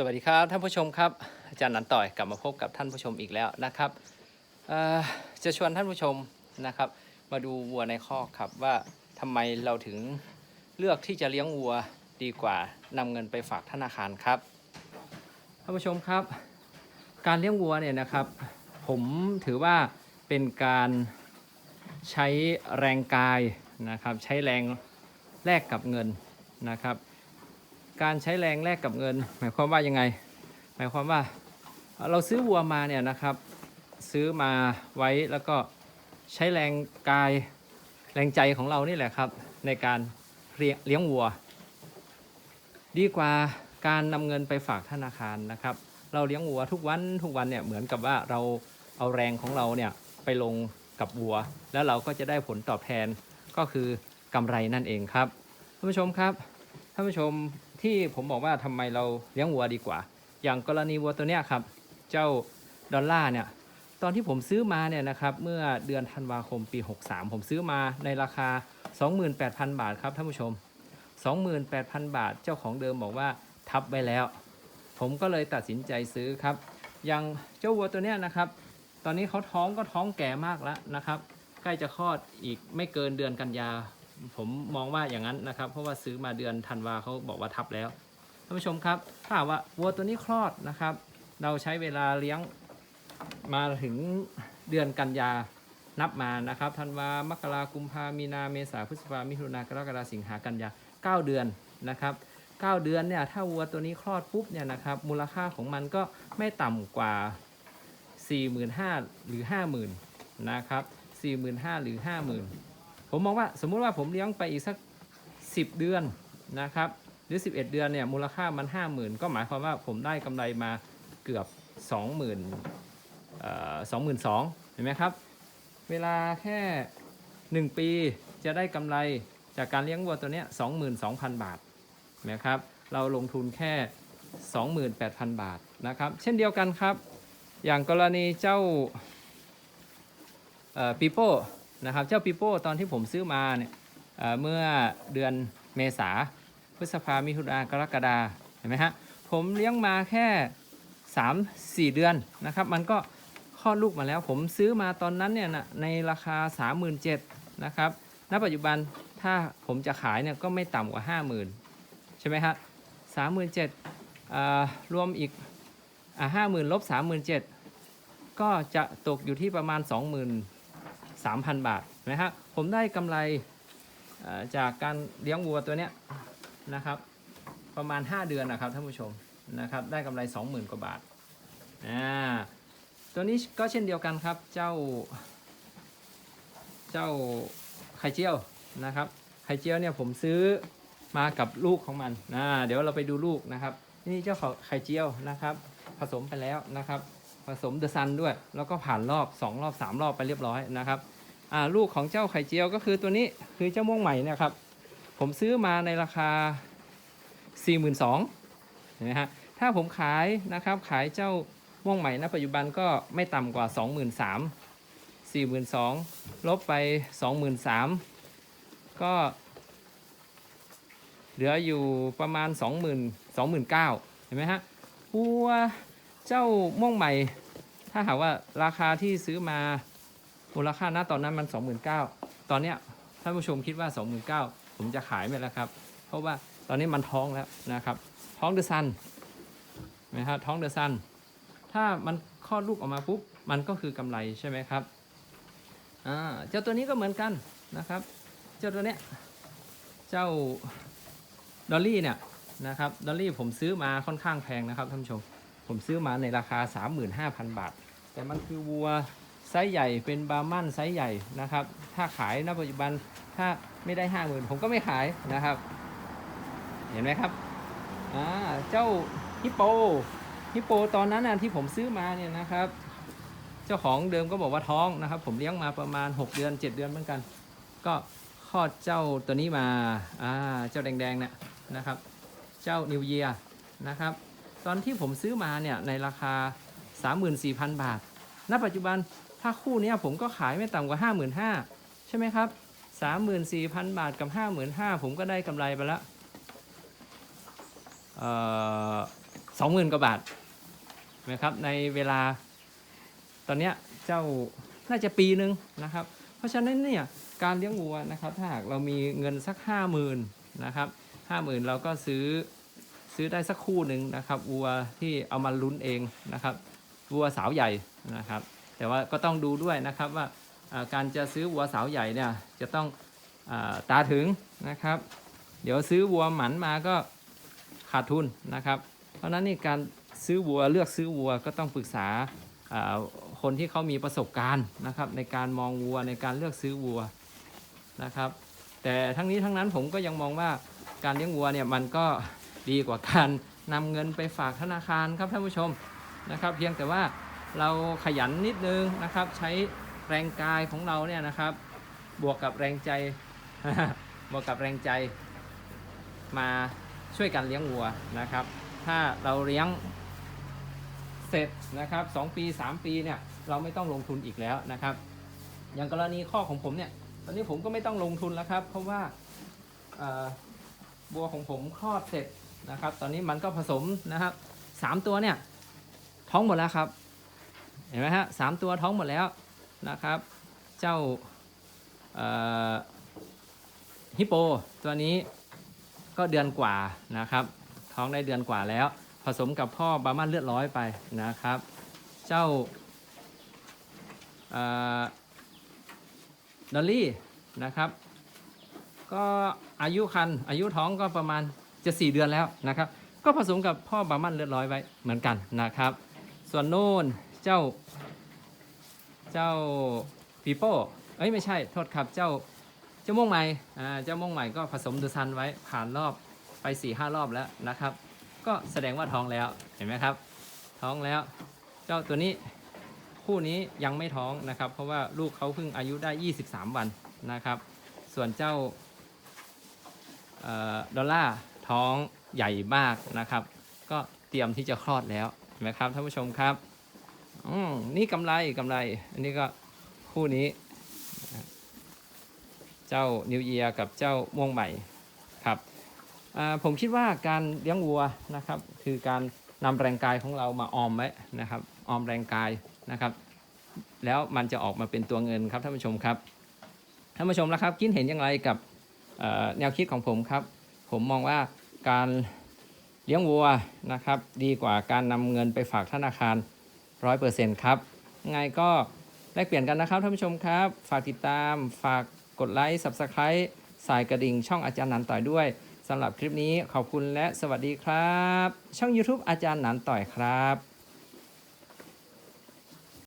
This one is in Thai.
สวัสดีครับท่านผู้ชมครับอาจารย์นันต่อยกลับมาพบกับท่านผู้ชมอีกแล้วนะครับจะชวนท่านผู้ชมนะครับ มาดูวัวในคอกครับว่าทำไมเราถึงเลือกที่จะเลี้ยงวัวดีกว่านำเงินไปฝากธนาคารครับท่านผู้ชมครับ การเลี้ยงวัวเนี่ยนะครับ ผมถือว่าเป็นการใช้แรงกายนะครับ ใช้แรงแลกกับเงินนะครับ การใช้แรงแลกกับเงิน หมายความว่ายังไง หมายความว่าเราซื้อวัวมาเนี่ยนะครับ ซื้อมาไว้แล้วก็ใช้แรงกายแรงใจของเรานี่แหละครับ ในการเลี้ยงเลี้ยงวัว ดีกว่าการนำเงินไปฝากธนาคารนะครับ เราเลี้ยงวัวทุกวันทุกวันเนี่ยเหมือนกับว่าเราเอาแรงของเราเนี่ยไปลงกับวัว แล้วเราก็จะได้ผลตอบแทนก็คือกำไรนั่นเองครับท่านผู้ชมครับท่านผู้ชม ที่ผมบอกว่าทำไมเราเลี้ยงวัวดีกว่า อย่างกรณีวัวตัวเนี้ยครับ เจ้าดอลล่าร์เนี่ย ตอนที่ผมซื้อมาเนี่ยนะครับ เมื่อเดือนธันวาคมปี 63 ผมซื้อมาในราคา 28,000 บาทครับท่านผู้ชม 28,000 บาท เจ้าของเดิมบอกว่าทับไว้แล้ว ผมก็เลยตัดสินใจซื้อครับ อย่างเจ้าวัวตัวเนี้ยนะครับ ตอนนี้เขาท้องก็ท้องแก่มากแล้วนะครับ ใกล้จะคลอดอีกไม่เกินเดือนกันยา ผมมองว่าอย่างนั้นนะครับ เพราะว่าซื้อมาเดือนธันวาเขาบอกว่าทับแล้วท่านผู้ชมครับถ้าว่าวัวตัวนี้คลอดนะครับ เราใช้เวลาเลี้ยงมาถึงเดือนกันยานับมานะครับธันวามกรากุมภามีนาเมษาพฤษภามิถุนากรกฎาสิงหากันยา 9 เดือนนะครับ 9 เดือนเนี่ยถ้าวัวตัวนี้คลอดปุ๊บเนี่ยนะครับมูลค่าของมันก็ไม่ต่ำกว่า 45,000หรือ 50,000นะครับ45,000หรือ 50,000 ผมมองว่าสมมุติว่าผมเลี้ยงไปอีกสัก 10 เดือนนะครับหรือ 11 เดือนเนี่ยมูลค่ามัน 50,000 ก็หมายความว่าผมได้กำไรมาเกือบ 20,000เอ่อ22,000เห็นไหมครับ เวลาแค่ 1 ปีจะได้กำไรจากการเลี้ยงวัวตัวเนี้ย22,000 บาทนะครับเราลงทุนแค่ 28,000 บาทนะครับเช่นเดียวกันครับ อย่างกรณีเจ้าปีโป้ นะครับ เจ้าปีโป้ตอนที่ผมซื้อมาเนี่ยเเมื่อเดือนเมษาพฤษภามิถุนากรกฎาเห็นไหมฮะผมเลี้ยงมาแค่ 3 4 เดือนนะครับ มันก็คลอดลูกมาแล้ว ผมซื้อมาตอนนั้นเนี่ยนะในราคา 37,000นะครับณปัจจุบันถ้าผมจะขายเนี่ยก็ไม่ต่ำกว่า 50,000 ใช่ไหมฮะสามหมื่นเจ็ดรวมอีกห้าหมื่นลบสามหมื่นเจ็ดก็จะตกอยู่ที่ประมาณ 3,000 บาทเห็นะฮะผมได้กำไรจากการเลี้ยงวัวตัวเนี้ยนะครับ ประมาณ 5 เดือนนะครับท่านผู้ชมนะครับ ได้กำไร 20,000 กว่าบาทอ่าตัวนี้ก็เช่นเดียวกันครับเจ้า เจ้าไข่เจียวนะครับ ไข่เจียวเนี่ยผมซื้อมากับลูกของมันนะเดี๋ยวเราไปดูลูกนะครับ นี่เจ้าไข่เจียวนะครับ ผสมไปแล้วนะครับ ผสมเดอะซันด้วย แล้วก็ผ่านรอบ 2 รอบ 3 รอบไปเรียบร้อยนะครับลูกของเจ้าไข่เจียวก็คือตัวนี้คือเจ้าม่วงใหม่นะครับ ผมซื้อมาในราคา 42,000เห็นไหมฮะถ้าผมขายนะครับขายเจ้าม่วงใหม่ณปัจจุบันก็ไม่ต่ำกว่า 23,000 42,000ลบไป 23,000 ก็เหลืออยู่ประมาณ 20,000 29,000เห็นไหมฮะวัว เจ้าม่วงใหม่ ถ้าหากว่าราคาที่ซื้อมามูลค่าณตอนนั้นมัน 29,000ตอนเนี้ยท่านผู้ชมคิดว่า 29,000ผมจะขายไหมล่ะครับ เพราะว่าตอนนี้มันท้องแล้วนะครับ ท้องเดอะซันนะฮะท้องเดอะซันถ้ามันคลอดลูกออกมาปุ๊บมันก็คือกำไรใช่ไหมครับอ่าเจ้าตัวนี้ก็เหมือนกันนะครับ เจ้าตัวเนี้ยเจ้าดอลลี่เนี่ยนะครับดอลลี่ผมซื้อมาค่อนข้างแพงนะครับท่านผู้ชม ผมซื้อมาในราคา 35,000 บาท แต่มันคือวัวไซส์ใหญ่เป็นบาร์มันไซส์ใหญ่นะครับ ถ้าขายณปัจจุบันถ้าไม่ได้ 50,000 ผมก็ไม่ขายนะครับ เห็นไหมครับอ่าเจ้าฮิปโปฮิปโปตอนนั้นนะที่ผมซื้อมาเนี่ยนะครับ เจ้าของเดิมก็บอกว่าท้องนะครับ ผมเลี้ยงมาประมาณ 6 เดือน 7 เดือนเหมือนกัน ก็คลอดเจ้าตัวนี้มาอ่าเจ้าแดงๆเนี่ยนะครับ เจ้านิวเยียนะครับ ตอนที่ผมซื้อมาเนี่ยในราคา 34,000 บาท ณ ปัจจุบันถ้าคู่นี้ผมก็ขายไม่ต่ำกว่า 55,000 ใช่ไหมครับ 34,000 บาทกับ 55,000 ผมก็ได้กำไรไปละสองหมื่นกว่าบาทนะครับในเวลาตอนนี้เจ้าน่าจะปีหนึ่งนะครับ เพราะฉะนั้นเนี่ยการเลี้ยงวัวนะครับถ้าหากเรามีเงินสักห้าหมื่นนะครับห้าหมื่นเราก็ซื้อ ซื้อได้สักคู่หนึ่งนะครับวัวที่เอามาลุ้นเองนะครับวัวสาวใหญ่นะครับ แต่ว่าก็ต้องดูด้วยนะครับว่าการจะซื้อวัวสาวใหญ่เนี่ยจะต้องอตาถึงนะครับ เดี๋ยวซื้อวัวหมันมาก็ขาดทุนนะครับ เพราะนั้นนี่การซื้อวัวเลือกซื้อวัวก็ต้องปรึกษาคนที่เขามีประสบการณ์นะครับในการมองวัวในการเลือกซื้อวัวนะครับ แต่ทั้งนี้ทั้งนั้นผมก็ยังมองว่าการเลี้ยงวัวเนี่ยมันก็ ดีกว่าการนำเงินไปฝากธนาคารครับท่านผู้ชมนะครับ เพียงแต่ว่าเราขยันนิดนึงนะครับ ใช้แรงกายของเราเนี่ยนะครับ บวกกับแรงใจบวกกับแรงใจมาช่วยกันเลี้ยงวัวนะครับ ถ้าเราเลี้ยงเสร็จนะครับสองปี 3 ปีเนี่ยเราไม่ต้องลงทุนอีกแล้วนะครับ อย่างกรณีข้อของผมเนี่ยตอนนี้ผมก็ไม่ต้องลงทุนแล้วครับ เพราะว่าบัวของผมคลอดเสร็จ นะครับ ตอนนี้มันก็ผสมนะครับสามตัวเนี่ยท้องหมดแล้วครับ เห็นไหมฮะสามตัวท้องหมดแล้วนะครับ เจ้าฮิปโปตัวนี้ก็เดือนกว่านะครับ ท้องได้เดือนกว่าแล้ว ผสมกับพ่อบามันเลือดร้อยไปนะครับ เจ้าดอลลี่นะครับ ก็อายุคันอายุท้องก็ประมาณ จะสี่เดือนแล้วนะครับ ก็ผสมกับพ่อบามันเลือดร้อยไว้เหมือนกันนะครับ ส่วนโน่นเจ้า เจ้าปีโป้เอ้ยไม่ใช่โทษครับเจ้าเจ้าม่วงใหม่อ่าเจ้าม่วงใหม่ก็ผสมดูซันไว้ผ่านรอบไป4ี่ห้ารอบแล้วนะครับ ก็แสดงว่าท้องแล้วเห็นไหมครับ ท้องแล้ว เจ้าตัวนี้คู่นี้ยังไม่ท้องนะครับ เพราะว่าลูกเขาเพิ่งอายุได้ 23 วันนะครับ ส่วนเจ้าดอลล่าร์ ท้องใหญ่มากนะครับ ก็เตรียมที่จะคลอดแล้วเห็นไหมครับท่านผู้ชมครับอืมนี่กำไรกำไร อันนี้ก็คู่นี้ เจ้านิวเยียกับเจ้าม่วงใหม่ครับผมคิดว่าการเลี้ยงวัวนะครับ คือการนำแรงกายของเรามาออมไว้นะครับ ออมแรงกายนะครับ แล้วมันจะออกมาเป็นตัวเงินครับท่านผู้ชมครับท่านผู้ชมแล้วครับคิดเห็นอย่างไรกับแนวคิดของผมครับ ผมมองว่า การเลี้ยงวัวนะครับ ดีกว่าการนำเงินไปฝากธนาคารร้อยเปอร์เซ็นต์ครับไงก็แลกเปลี่ยนกันนะครับท่านผู้ชมครับ ฝากติดตามฝากกดไลค์ Subscribe สายกระดิ่งช่องอาจารย์หนันต่อยด้วยสำหรับคลิปนี้ขอบคุณและสวัสดีครับ ช่อง YouTube อาจารย์หนันต่อยครับ